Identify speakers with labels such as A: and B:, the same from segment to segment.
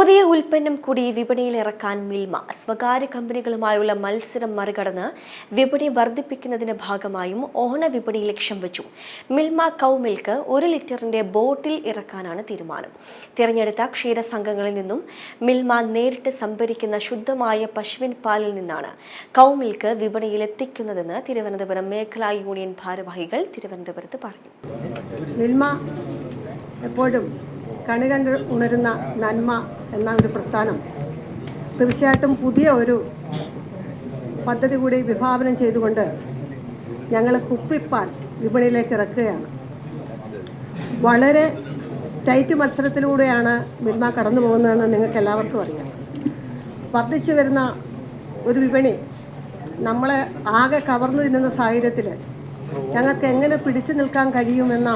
A: പുതിയ ഉൽപ്പന്നം കൂടി വിപണിയിൽ ഇറക്കാൻ മിൽമ. സ്വകാര്യ കമ്പനികളുമായുള്ള മത്സരം മറികടന്ന് വിപണി വർദ്ധിപ്പിക്കുന്നതിന്റെ ഭാഗമായും ഓണ വിപണി ലക്ഷ്യം വെച്ചു. മിൽമ കൗ മിൽക്ക് ഒരു ലിറ്ററിന്റെ ബോട്ടിൽ ഇറക്കാനാണ് തീരുമാനം. തിരഞ്ഞെടുത്ത ക്ഷീരസംഘങ്ങളിൽ നിന്നും മിൽമ നേരിട്ട് സംഭരിക്കുന്ന ശുദ്ധമായ പശുവിൻ പാലിൽ നിന്നാണ് കൗ മിൽക്ക് വിപണിയിൽ എത്തിക്കുന്നതെന്ന് തിരുവനന്തപുരം മേഖലാ യൂണിയൻ ഭാരവാഹികൾ തിരുവനന്തപുരത്ത് പറഞ്ഞു.
B: മിൽമ എപ്പോഴും കണികണ്ട് ഉണരുന്ന നന്മ എന്ന ഒരു പ്രസ്ഥാനം. തീർച്ചയായിട്ടും പുതിയ ഒരു പദ്ധതി കൂടി വിഭാവനം ചെയ്തുകൊണ്ട് ഞങ്ങൾ കുപ്പിപ്പാൽ വിപണിയിലേക്ക് ഇറക്കുകയാണ്. വളരെ ടൈറ്റ് മത്സരത്തിലൂടെയാണ് മിൽമ കടന്നു പോകുന്നതെന്ന് നിങ്ങൾക്ക് എല്ലാവർക്കും അറിയാം. വർദ്ധിച്ചു വരുന്ന ഒരു വിപണി നമ്മളെ ആകെ കവർന്നു തിന്നുന്ന സാഹചര്യത്തിൽ ഞങ്ങൾക്ക് എങ്ങനെ പിടിച്ചു നിൽക്കാൻ കഴിയുമെന്ന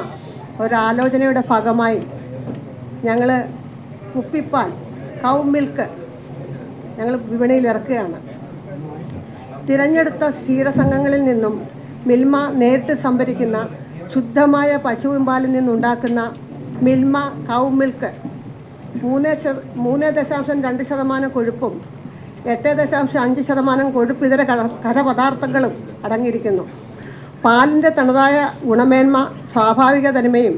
B: ഒരാലോചനയുടെ ഭാഗമായി ഞങ്ങൾ കുപ്പിപ്പാൽ കൗ മിൽക്ക് ഞങ്ങൾ വിപണിയിൽ ഇറക്കുകയാണ്. തിരഞ്ഞെടുത്ത ക്ഷീരസംഘങ്ങളിൽ നിന്നും മിൽമ നേരിട്ട് സംഭരിക്കുന്ന ശുദ്ധമായ പശുവിൻ പാലിൽ നിന്നുണ്ടാക്കുന്ന മിൽമ കൗ മിൽക്ക് മൂന്ന് മൂന്ന് ദശാംശം രണ്ട് ശതമാനം കൊഴുപ്പും എട്ട് ദശാംശം അഞ്ച് ശതമാനം കൊഴുപ്പ് ഇതര കരപദാർത്ഥങ്ങളും അടങ്ങിയിരിക്കുന്നു. പാലിന്റെ തനതായ ഗുണമേന്മ സ്വാഭാവിക തനിമയും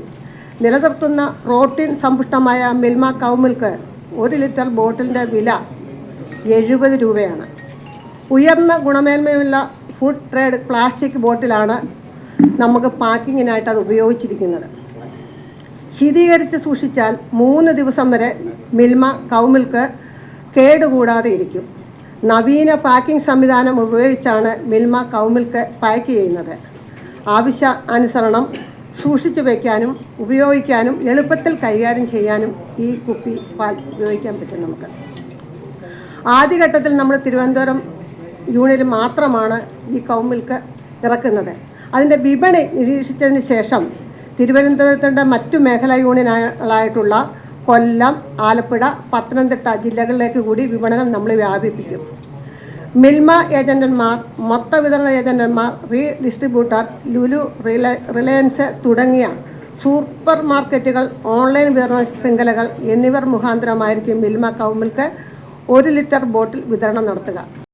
B: നിലനിർത്തുന്ന പ്രോട്ടീൻ സമ്പുഷ്ടമായ മിൽമ കൗ മിൽക്ക് ഒരു ലിറ്റർ ബോട്ടിലിന്റെ വില എഴുപത് രൂപയാണ്. ഉയർന്ന ഗുണമേന്മയുള്ള ഫുഡ് ട്രേഡ് പ്ലാസ്റ്റിക് ബോട്ടിലാണ് നമുക്ക് പാക്കിങ്ങിനായിട്ട് അത് ഉപയോഗിച്ചിരിക്കുന്നത്. ശീതീകരിച്ച് സൂക്ഷിച്ചാൽ മൂന്ന് ദിവസം വരെ മിൽമ കൗമിൽക്ക് കേടുകൂടാതെ ഇരിക്കും. നവീന പാക്കിംഗ് സംവിധാനം ഉപയോഗിച്ചാണ് മിൽമ കൗമിൽക്ക് പാക്ക് ചെയ്യുന്നത്. ആവശ്യ അനുസരണം സൂക്ഷിച്ചു വയ്ക്കാനും ഉപയോഗിക്കാനും എളുപ്പത്തിൽ കൈകാര്യം ചെയ്യാനും ഈ കുപ്പി പാൽ ഉപയോഗിക്കാൻ പറ്റും നമുക്ക്. ആദ്യഘട്ടത്തിൽ നമ്മൾ തിരുവനന്തപുരം യൂണിയനിൽ മാത്രമാണ് ഈ കൗമിൽക്ക് ഇറക്കുന്നത്. അതിന്റെ വിപണി നിരീക്ഷിച്ചതിന് ശേഷം തിരുവനന്തപുരത്തിന്റെ മറ്റു മേഖലാ യൂണിയനുകളായിട്ടുള്ള കൊല്ലം ആലപ്പുഴ പത്തനംതിട്ട ജില്ലകളിലേക്ക് കൂടി വിപണനം നമ്മൾ വ്യാപിപ്പിക്കും. മിൽമ ഏജന്റന്മാർ മൊത്ത വിതരണ ഏജന്റന്മാർ റീ ഡിസ്ട്രിബ്യൂട്ടർ ലുലു റിലയൻസ് തുടങ്ങിയ സൂപ്പർ മാർക്കറ്റുകൾ ഓൺലൈൻ വിതരണ ശൃംഖലകൾ എന്നിവർ മുഖാന്തരമായിരിക്കും മിൽമ കൗമിൽക്ക് ഒരു ലിറ്റർ ബോട്ടിൽ വിതരണം നടത്തുക.